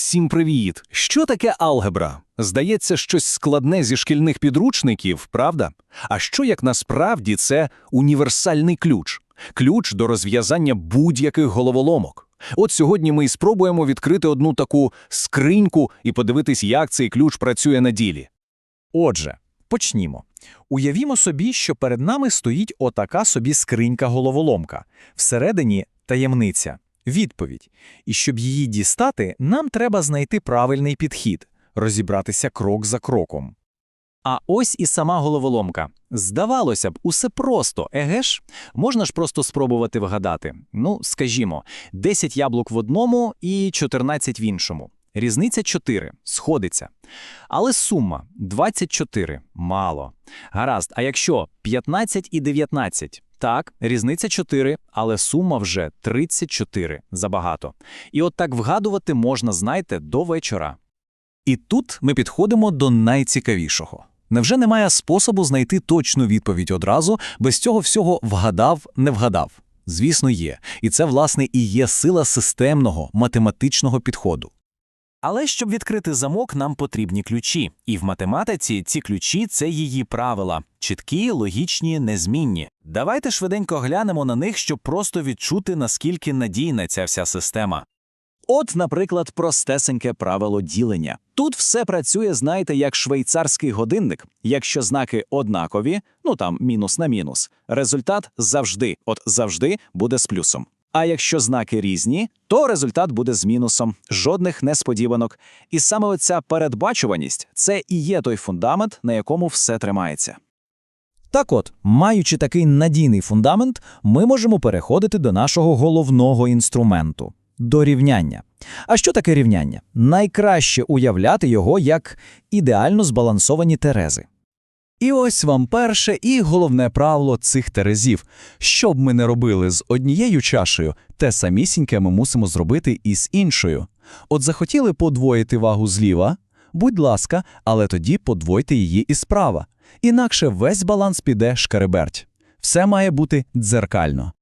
Всім привіт! Що таке алгебра? Здається, щось складне зі шкільних підручників, правда? А що як насправді це універсальний ключ? Ключ до розв'язання будь-яких головоломок. От сьогодні ми і спробуємо відкрити одну таку скриньку і подивитись, як цей ключ працює на ділі. Отже, почнімо. Уявімо собі, що перед нами стоїть отака собі скринька-головоломка. Всередині таємниця, відповідь. І щоб її дістати, нам треба знайти правильний підхід, розібратися крок за кроком. А ось і сама головоломка. Здавалося б, усе просто, еге ж? Можна ж просто спробувати вгадати. Ну, скажімо, 10 яблук в одному і 14 в іншому. Різниця 4, сходиться. Але сума 24 – мало. Гаразд, а якщо 15 і 19? Так, різниця 4, але сума вже 34 – забагато. І от так вгадувати можна, знаєте, до вечора. І тут ми підходимо до найцікавішого. Невже немає способу знайти точну відповідь одразу, без цього всього вгадав, не вгадав? Звісно, є. І це, власне, і є сила системного математичного підходу. Але щоб відкрити замок, нам потрібні ключі. І в математиці ці ключі це її правила чіткі, логічні, незмінні. Давайте швиденько глянемо на них, щоб просто відчути, наскільки надійна ця вся система. От, наприклад, простесеньке правило ділення. Тут все працює, знаєте, як швейцарський годинник. Якщо знаки однакові, ну там мінус на мінус, результат завжди, от завжди буде з плюсом. А якщо знаки різні, то результат буде з мінусом, жодних несподіванок. І саме оця передбачуваність це і є той фундамент, на якому все тримається. Так от, маючи такий надійний фундамент, ми можемо переходити до нашого головного інструменту до рівняння. А що таке рівняння? Найкраще уявляти його як ідеально збалансовані терези. І ось вам перше і головне правило цих терезів. Що б ми не робили з однією чашею, те самісіньке ми мусимо зробити і з іншою. От захотіли подвоїти вагу зліва, будь ласка, але тоді подвойте її і справа. Інакше весь баланс піде шкереберть. Все має бути дзеркально.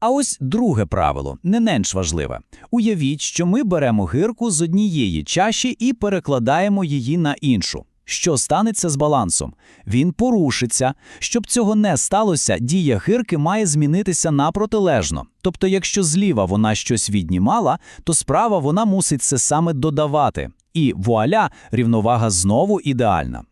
А ось друге правило, не менш важливе. Уявіть, що ми беремо гирку з однієї чаші і перекладаємо її на іншу. Що станеться з балансом? Він порушиться. Щоб цього не сталося, дія гирки має змінитися на протилежно. Тобто, якщо зліва вона щось віднімала, то справа вона мусить це саме додавати. І вуаля, рівновага знову ідеальна.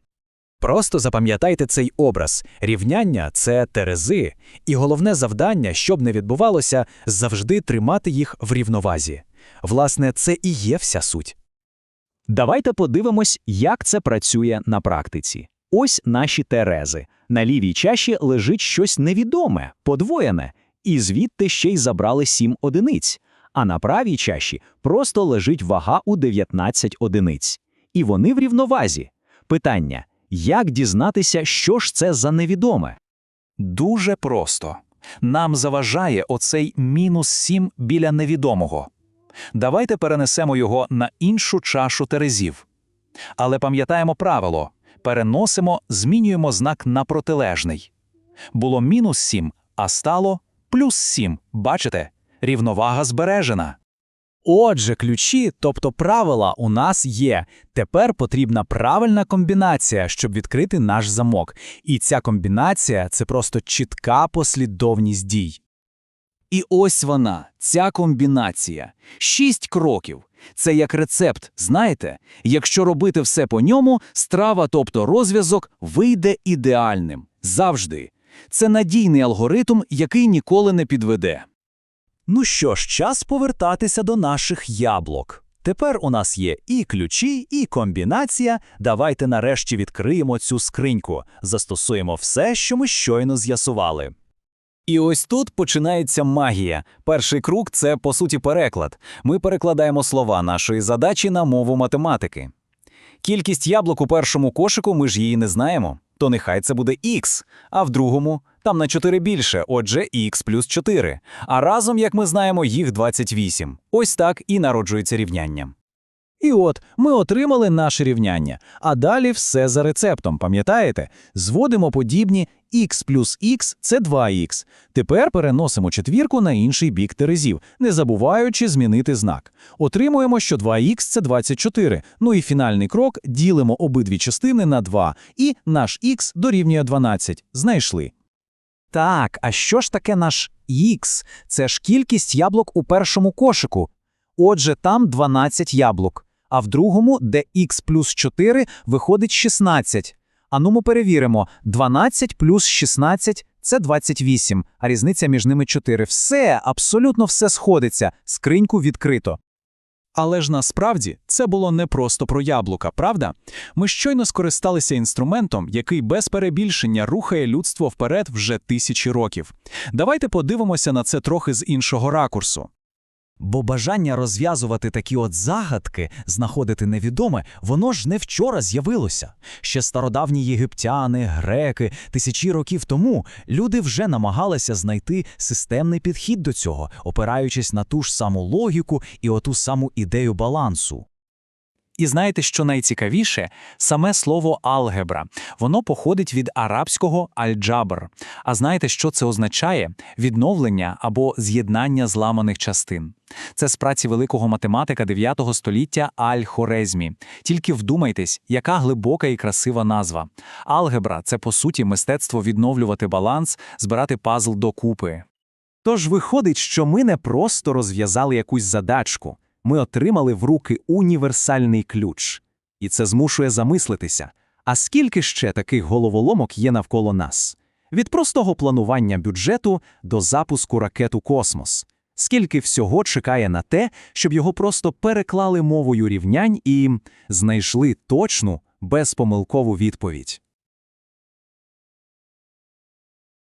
Просто запам'ятайте цей образ. Рівняння це терези, і головне завдання, щоб не відбувалося, завжди тримати їх в рівновазі. Власне, це і є вся суть. Давайте подивимось, як це працює на практиці. Ось наші терези. На лівій чаші лежить щось невідоме, подвоєне, і звідти ще й забрали 7 одиниць. А на правій чаші просто лежить вага у 19 одиниць. І вони в рівновазі. Питання. Як дізнатися, що ж це за невідоме? Дуже просто. Нам заважає оцей мінус 7 біля невідомого. Давайте перенесемо його на іншу чашу терезів. Але пам'ятаємо правило переносимо, змінюємо знак на протилежний. Було мінус 7, а стало плюс 7. Бачите? Рівновага збережена. Отже, ключі, тобто правила, у нас є. Тепер потрібна правильна комбінація, щоб відкрити наш замок. І ця комбінація це просто чітка послідовність дій. І ось вона, ця комбінація. Шість кроків. Це як рецепт, знаєте? Якщо робити все по ньому, страва, тобто розв'язок, вийде ідеальним. Завжди. Це надійний алгоритм, який ніколи не підведе. Ну що ж, час повертатися до наших яблук. Тепер у нас є і ключі, і комбінація. Давайте нарешті відкриємо цю скриньку, застосуємо все, що ми щойно з'ясували. І ось тут починається магія. Перший круг це, по суті, переклад. Ми перекладаємо слова нашої задачі на мову математики. Кількість яблук у першому кошику ми ж її не знаємо, то нехай це буде х, а в другому там на 4 більше, отже, х плюс 4. А разом, як ми знаємо, їх 28. Ось так і народжується рівняння. І от ми отримали наше рівняння, а далі все за рецептом, пам'ятаєте? Зводимо подібні x плюс x – це 2х. Тепер переносимо четвірку на інший бік терезів, не забуваючи змінити знак. Отримуємо, що 2х – це 24. Ну і фінальний крок – ділимо обидві частини на 2, і наш х дорівнює 12. Знайшли. Так, а що ж таке наш Х? Це ж кількість яблук у першому кошику. Отже, там 12 яблук, а в другому, де Х плюс 4, виходить 16. А ну ми перевіримо, 12 плюс 16 – це 28, а різниця між ними 4. Все, абсолютно все сходиться, скриньку відкрито. Але ж насправді це було не просто про яблука, правда? Ми щойно скористалися інструментом, який без перебільшення рухає людство вперед вже тисячі років. Давайте подивимося на це трохи з іншого ракурсу. Бо бажання розв'язувати такі от загадки, знаходити невідоме, воно ж не вчора з'явилося. Ще стародавні єгиптяни, греки, тисячі років тому люди вже намагалися знайти системний підхід до цього, опираючись на ту ж саму логіку і оту саму ідею балансу. І знаєте, що найцікавіше? Саме слово алгебра. Воно походить від арабського аль-джабр. А знаєте, що це означає? Відновлення або з'єднання зламаних частин. Це з праці великого математика 9 століття Аль-Хорезмі. Тільки вдумайтесь, яка глибока і красива назва. Алгебра це по суті мистецтво відновлювати баланс, збирати пазл докупи. Тож виходить, що ми не просто розв'язали якусь задачку, ми отримали в руки універсальний ключ. І це змушує замислитися, а скільки ще таких головоломок є навколо нас? Від простого планування бюджету до запуску ракет у космос. Скільки всього чекає на те, щоб його просто переклали мовою рівнянь і знайшли точну, безпомилкову відповідь.